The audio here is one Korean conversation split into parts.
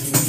어디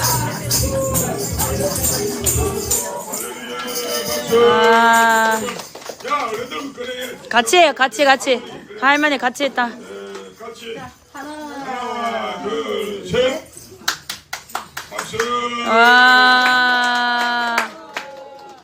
아, 같이 해요, 같이, 같이. 할머니 같이 했다. 하나 둘 셋 박수 와.